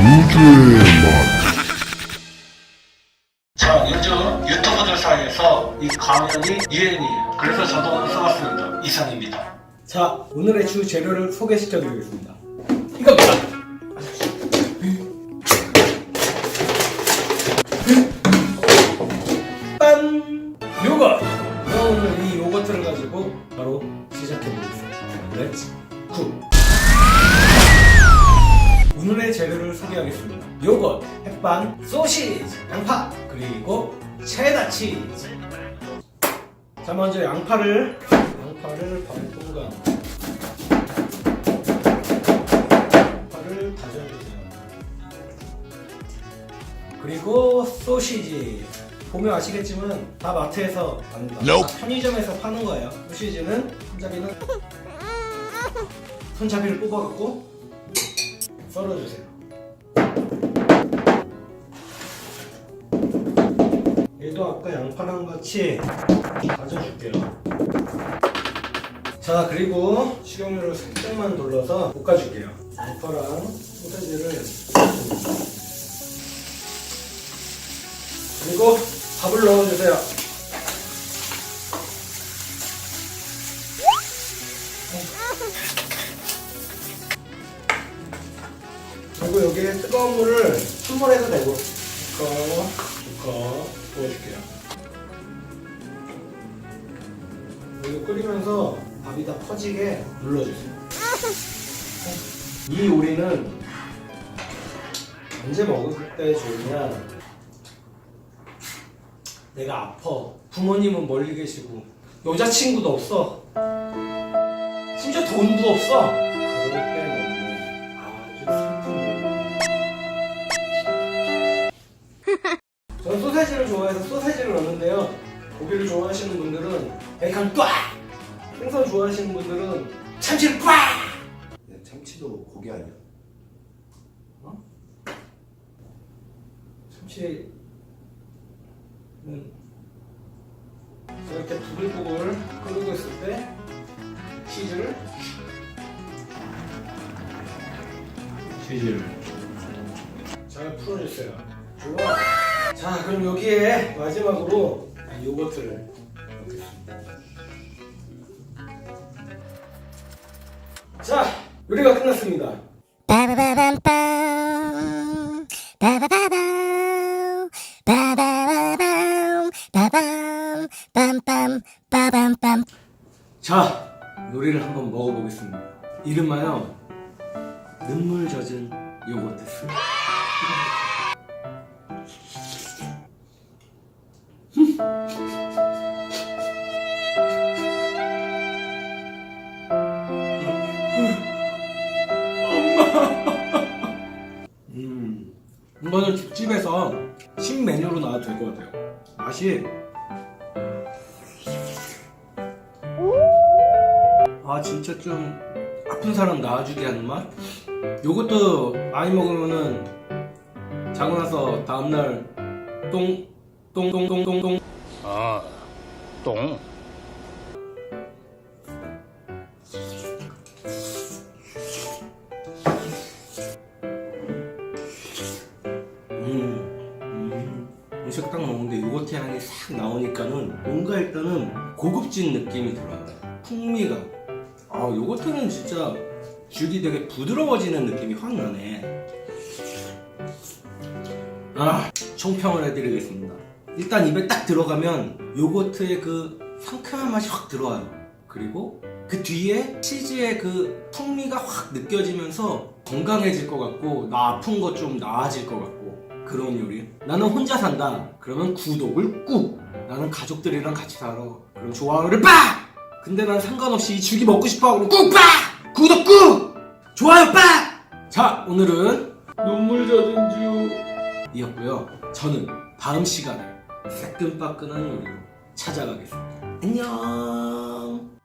우주의 맛. 자, 요즘 유튜버들 사이에서 이 가면이 유행이에요. 그래서 저도 오늘 써봤습니다. 이상입니다. 자, 오늘의 주 재료를 소개시켜 드리겠습니다. 이겁니다. 빰! 요거트! 제가 오늘 이 요거트를 가지고 바로 시작해 보겠습니다. 렛츠 소개하겠습니다. 요거트, 햇반, 소시지, 양파, 그리고 체다 치즈. 자, 먼저 양파를 양파를 반동간 양파를 다져주세요. 그리고 소시지 보면 아시겠지만 다 마트에서 팝니다. Nope. 다 편의점에서 파는 거예요. 소시지는 손잡이는 손잡이를 뽑아갖고 썰어주세요. 아까 양파랑 같이 다져줄게요. 자 그리고 식용유를 살짝만 둘러서 볶아줄게요. 양파랑 소세지를 그리고 밥을 넣어주세요. 그리고 여기에 뜨거운 물을 찬물에서 내고 두꺼 두꺼 부어줄게요. 이거 끓이면서 밥이 다 퍼지게 눌러주세요. 이 요리는 언제 먹을 때 좋으냐? 내가 아파. 부모님은 멀리 계시고 여자친구도 없어. 심지어 돈도 없어. 그럴 때 먹는 아주 슬픈 저는 소세지를 좋아해서 소세지를 넣는데요. 고기를 좋아하시는 분들은 베이컨 꽉! 생선 좋아하시는 분들은 참치를 꽉! 야, 참치도 고기 아니야? 참치는 이렇게 부글부글 끓고 있을 때 치즈를 치즈를 잘 풀어주세요. 좋아. 자 그럼 여기에 마지막으로 요거트를 넣겠습니다. 자 요리가 끝났습니다. 빠바바밤빰 빠바바밤 빠바바밤 빠밤 빰빰 빠밤빰 자, 요리를 한번 먹어보겠습니다. 이름하여 눈물 젖은 요거트 스 음, 이거는 집집에서 신메뉴로 나와도 될 것 같아요. 맛이 아 진짜 좀 아픈 사람 나아주게 하는 맛? 요것도 많이 먹으면은 자고 나서 다음날 똥 똥 똥 똥 똥똥 아, 똥. 음. 음식 딱 먹는데 요거트 향이 싹 나오니까는 뭔가 일단은 고급진 느낌이 들어요 풍미가. 아 요거트는 진짜 죽이 되게 부드러워지는 느낌이 확 나네. 아 총평을 해드리겠습니다. 일단 입에 딱 들어가면 요거트의 그 상큼한 맛이 확 들어와요. 그리고 그 뒤에 치즈의 그 풍미가 확 느껴지면서 건강해질 것 같고 나 아픈 거좀 나아질 것 같고 그런 요리. 나는 혼자 산다. 그러면 구독을 꾹. 나는 가족들이랑 같이 살아. 그럼 좋아요를 빡! 근데 난 상관없이 이 죽이 먹고 싶어 꾹빡! 구독 꾹! 좋아요 빡자 오늘은 눈물 젖은 주. 이었고요. 저는 다음 시간에 새끈빠끈한 요리로 찾아가겠습니다. 안녕